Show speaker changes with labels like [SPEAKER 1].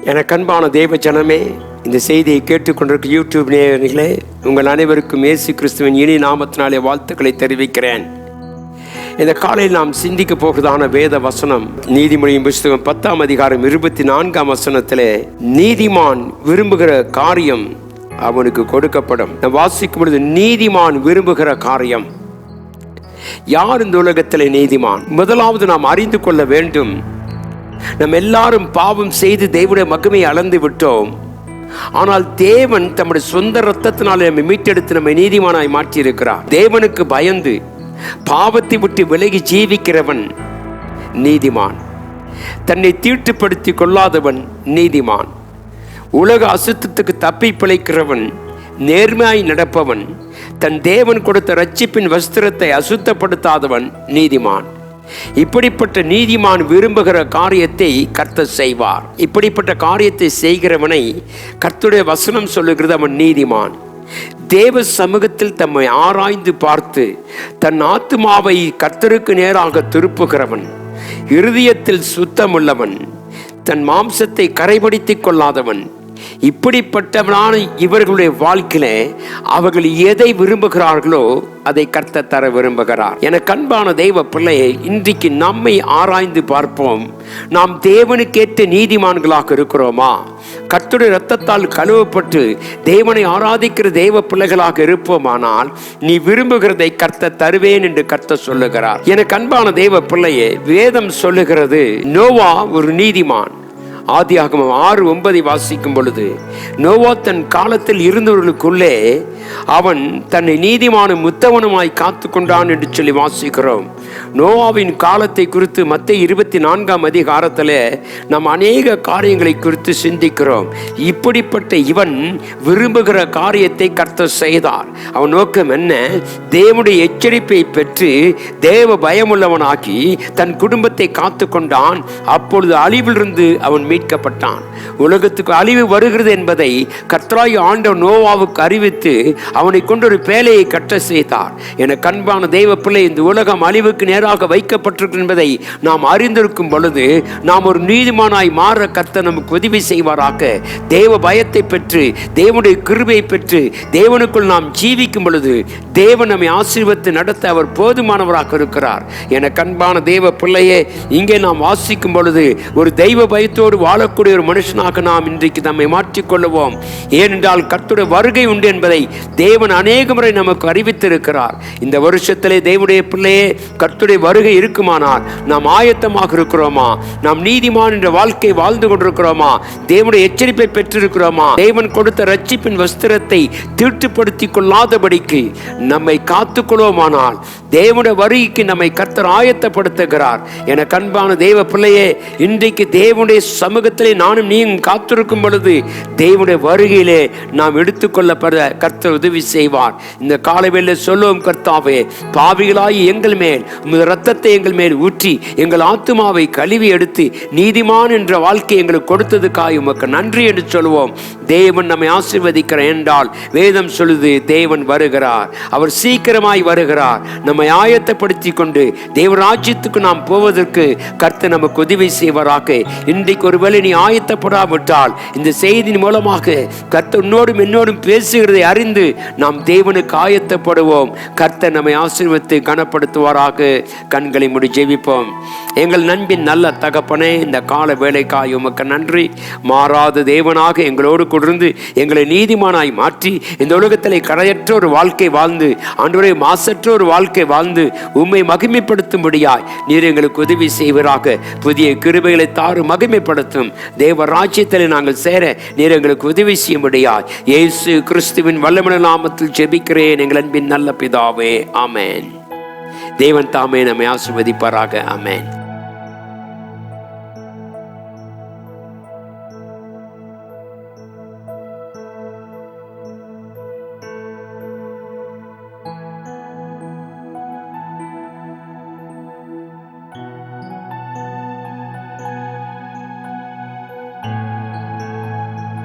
[SPEAKER 1] எனக்கு அன்பான தெய்வ ஜனமே இந்த செய்தியை கேட்டுக்கொண்டிருக்க யூடியூப் நேயர்களே உங்கள் அனைவருக்கும் இயேசு கிறிஸ்துவின் இனி நாமத்தினாலே வாழ்த்துக்களை தெரிவிக்கிறேன். இந்த காலையில் நாம் சிந்திக்க போகிறதான வேத வசனம் நீதிமொழியின் புஸ்தகம் பத்தாம் அதிகாரம் இருபத்தி நான்காம் வசனத்திலே நீதிமான் விரும்புகிற காரியம் அவனுக்கு கொடுக்கப்படும். நான் வாசிக்கும் பொழுது நீதிமான் விரும்புகிற காரியம். யார் இந்த உலகத்திலே நீதிமான்? முதலாவது நாம் அறிந்து கொள்ள வேண்டும் நம் எல்லாரும் பாவம் செய்து தேவனுடைய மகிமையை அளந்து விட்டோம். ஆனால் தேவன் தம்முடைய சொந்த ரத்தத்தினாலே நம்மை மீட்டெடுத்து நம்மை நீதிமானாய் மாற்றியிருக்கிறார். தேவனுக்கு பயந்து பாவத்தை விட்டு விலகி ஜீவிக்கிறவன் நீதிமான். தன்னை தீட்டுப்படுத்தி கொள்ளாதவன் நீதிமான். உலக அசுத்தத்துக்கு தப்பி பிழைக்கிறவன் நேர்மையாய் நடப்பவன். தன் தேவன் கொடுத்த ரட்சிப்பின் வஸ்திரத்தை அசுத்தப்படுத்தாதவன் நீதிமான். இப்படிப்பட்ட நீதிமான் விரும்புகிற காரியத்தை கர்த்தர் செய்வார். இப்படிப்பட்ட காரியத்தை செய்கிறவனை கர்த்தருடைய வசனம் சொல்லுகிறது அவன் நீதிமான். தேவ சமூகத்தில் தம்மை ஆராய்ந்து பார்த்து தன் ஆத்துமாவை கர்த்தருக்கு நேராக திருப்புகிறவன். இருதயத்தில் சுத்தமுள்ளவன். தன் மாம்சத்தை கரைபடித்துக் கொள்ளாதவன். இப்படிப்பட்டவனான இவர்களுடைய வாழ்க்கையில அவர்கள் எதை விரும்புகிறார்களோ அதை கர்த்த தர விரும்புகிறார். என கண்பான தெய்வ பிள்ளையை இன்றைக்கு நம்மை ஆராய்ந்து பார்ப்போம். நாம் தேவனுக்கேற்ற நீதிமான்களாக இருக்கிறோமா? கத்துடைய ரத்தத்தால் கழுவப்பட்டு தேவனை ஆராதிக்கிற தெய்வ பிள்ளைகளாக இருப்போமானால் நீ விரும்புகிறதை கர்த்த தருவேன் என்று கர்த்த சொல்லுகிறார். என கண்பான தெய்வ பிள்ளையே வேதம் சொல்லுகிறது நோவா ஒரு நீதிமான். ஆதியாகமம் ஆறு ஒன்பதை வாசிக்கும் பொழுது நோவா தன் காலத்தில் இருந்தவர்களுக்குள்ளே அவன் தன்னை நீதிமானும் முத்தவனுமாய் காத்து கொண்டான் என்று சொல்லி வாசிக்கிறோம். நோவாவின் காலத்தை குறித்து மற்ற இருபத்தி நான்காம் அதிகாரத்தில் நாம் அநேக காரியங்களை குறித்து சிந்திக்கிறோம். இப்படிப்பட்ட இவன் விரும்புகிற காரியத்தை கர்த்த செய்தார். அவன் நோக்கம் என்ன? தேவனுடைய எச்சரிப்பை பெற்று தேவ பயமுள்ளவனாக்கி தன் குடும்பத்தை காத்து கொண்டான் அப்பொழுது அழிவிலிருந்து அவன் மீட்கப்பட்டான். உலகத்துக்கு அழிவு வருகிறது என்பதை கத்ராய் ஆண்ட நோவாவுக்கு அறிவித்து அவனை கொண்டு ஒரு பேலையை கட்ட செய்தார். என கண்பான தெய்வ பிள்ளை இந்த உலகம் அழிவுக்கு நேராக வைக்கப்பட்டிருக்கு என்பதை நாம் அறிந்திருக்கும் பொழுது நாம் ஒரு நீதிமானாய் மாற கத்த நமக்கு உதவி செய்வாராக. தேவ பயத்தை பெற்று தேவனுடைய கிருபையை பெற்று தேவனுக்குள் நாம் ஜீவிக்கும் பொழுது தேவன் நம்மை ஆசீர்வத்து நடத்த அவர் போதுமானவராக இருக்கிறார். என கண்பான தேவ பிள்ளையே இங்கே நாம் வாசிக்கும் பொழுது ஒரு தெய்வ பயத்தோடு வாழக்கூடிய ஒரு மனுஷனாக நாம் இன்றைக்கு நம்மை மாற்றிக்கொள்ளுவோம். ஏனென்றால் கர்த்தருடைய வருகை உண்டு என்பதை தேவன் அநேக முறை நமக்கு அறிவித்திருக்கிறார். இந்த வருஷத்திலே தேவனுடைய பிள்ளையே கர்த்தருடைய வருகை இருக்குமானால் நாம் ஆயத்தமாக இருக்கிறோமா? நாம் நீதிமான் என்ற வாழ்க்கை வாழ்ந்து கொண்டிருக்கிறோமா? தேவனுடைய எச்சரிப்பை பெற்றிருக்கிறோமா? தேவன் கொடுத்த ரட்சிப்பின் வஸ்திரத்தை தீட்டுப்படுத்தி கொள்ளாதபடிக்கு நம்மை காத்துக்கொள்வோமானால் தேவனுடைய வருகைக்கு நம்மை கர்த்தர் ஆயத்தப்படுத்துகிறார். என கண்பான தேவ பிள்ளையே இன்றைக்கு தேவனுடைய சமூகத்திலே நானும் நீயும் காத்திருக்கும் பொழுது தேவனுடைய வருகையிலே நாம் எடுத்துக்கொள்ளப்பட கர்த்தர் உதவி செய்வார். இந்த காலவேளை சொல்லுவோம் கர்த்தாவே பாவிகளாகி எங்கள் மேல் உமது ரத்தத்தை எங்கள் மேல் ஊற்றி எங்கள் ஆத்துமாவை கழுவி எடுத்து நீதிமான் என்ற வாழ்க்கை எங்களுக்கு கொடுத்ததுக்காக உமக்கு நன்றி என்று சொல்லுவோம். தேவன் நம்மை ஆசீர்வதிக்கிறார் என்றால் வேதம் சொல்லுது தேவன் வருகிறார். அவர் சீக்கிரமாய் வருகிறார். நம்ம ஆயத்தப்படுத்தி கொண்டு தேவராஜ்யத்துக்கு நாம் போவதற்கு கர்த்த நமக்கு உதவி செய்வராக. இன்றைக்கு ஒருவேளை நீ ஆயத்தப்படாவிட்டால் இந்த செய்தியின் மூலமாக கர்த்த உன்னோடும் என்னோடும் பேசுகிறதை அறிந்து நாம் தேவனுக்கு ஆயத்தப்படுவோம். கர்த்த நம்மை ஆசீர்வத்து கனப்படுத்துவாராக. கண்களை முடி ஜெபிப்போம். எங்கள் நண்பின் நல்ல தகப்பனே இந்த கால வேலைக்காய் உமக்கு நன்றி. மாறாத தேவனாக எங்களோடு கொடுந்து எங்களை நீதிமானாய் மாற்றி இந்த உலகத்திலே கடையற்ற ஒரு வாழ்க்கை வாழ்ந்து ஆண்டவரே மாசற்ற ஒரு வாழ்க்கை வாழ்ந்து உம்மை மகிமைப்படுத்தும்படியாய் நீர் எங்களுக்கு உதவி செய்வராக. புதிய கிருபைகளை தாறு மகிமைப்படுத்தும். தேவ ராஜ்யத்தில் நாங்கள் சேர நீர் எங்களுக்கு உதவி செய்யும்படியாய். இயேசு கிறிஸ்துவின் வல்லமன நாமத்தில் ஜெபிக்கிறேன். எங்கள் அன்பின் நல்ல பிதாவே. ஆமேன். தேவன் தாமே நம்மை ஆசிர்வதிப்பாராக. ஆமேன்.